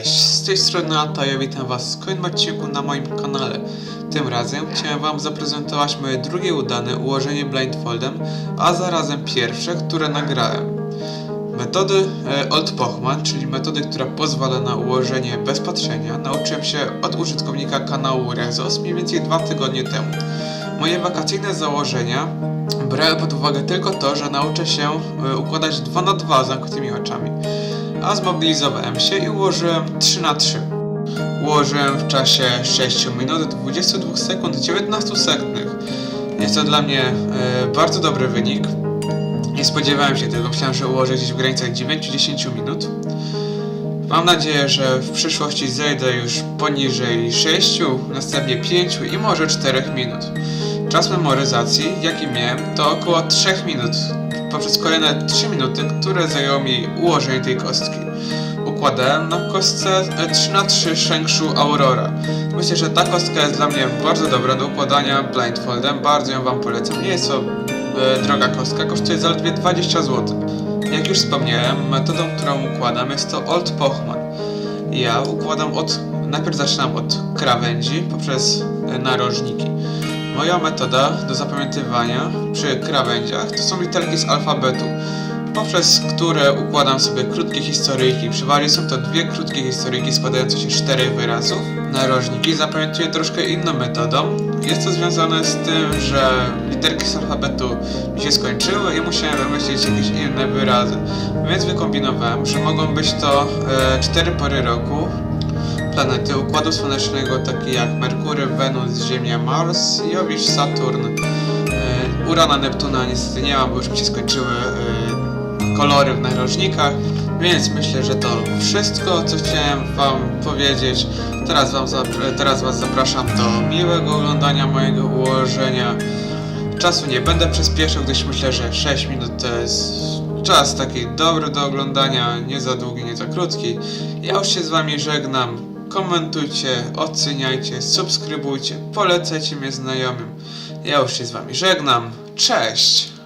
Cześć, z tej strony Ata, ja witam was w kolejnym odcinku na moim kanale. Tym razem chciałem wam zaprezentować moje drugie udane ułożenie blindfoldem, a zarazem pierwsze, które nagrałem. Metody e, Old Pochman, czyli metody, która pozwala na ułożenie bez patrzenia, nauczyłem się od użytkownika kanału Rezos mniej więcej dwa tygodnie temu. Moje wakacyjne założenia brały pod uwagę tylko to, że nauczę się e, układać 2 na 2 zamkniętymi oczami a zmobilizowałem się i ułożyłem 3 na 3 Ułożyłem w czasie 6 minut 22 sekund 19 sekundnych. Jest to dla mnie e, bardzo dobry wynik. Nie spodziewałem się tego, myślałem, że ułożę gdzieś w granicach 9-10 minut. Mam nadzieję, że w przyszłości zejdę już poniżej 6, następnie 5 i może 4 minut. Czas memoryzacji, jaki miałem, to około 3 minut, poprzez kolejne 3 minuty, które zajęło mi ułożenie tej kostki. Układałem na kostce 3x3 Shengshu Aurora. Myślę, że ta kostka jest dla mnie bardzo dobra do układania blindfoldem, bardzo ją Wam polecam. Nie jest to e, droga kostka, kosztuje zaledwie 20 zł. Jak już wspomniałem, metodą, którą układam jest to Old Pochman. Ja układam od, najpierw zaczynam od krawędzi poprzez e, narożniki. Moja metoda do zapamiętywania przy krawędziach to są literki z alfabetu, poprzez które układam sobie krótkie historyjki. Przywali są to dwie krótkie historyjki składające się z czterech wyrazów. Narożniki zapamiętuję troszkę inną metodą. Jest to związane z tym, że literki z alfabetu mi się skończyły i musiałem wymyślić jakieś inne wyrazy. Więc wykombinowałem, że mogą być to e, cztery pory roku, planety Układu Słonecznego, takie jak Merkury, Wenus, Ziemia, Mars, Jowisz, Saturn, e, Urana, Neptuna niestety nie mam, bo już mi się skończyły e, kolory w narożnikach, więc myślę, że to wszystko, co chciałem wam powiedzieć. Teraz, wam teraz was zapraszam do miłego oglądania mojego ułożenia. Czasu nie będę przyspieszał, gdyż myślę, że 6 minut to jest czas taki dobry do oglądania, nie za długi, nie za krótki. Ja już się z wami żegnam. Komentujcie, oceniajcie, subskrybujcie, polecajcie mnie znajomym. Ja już się z wami żegnam. Cześć!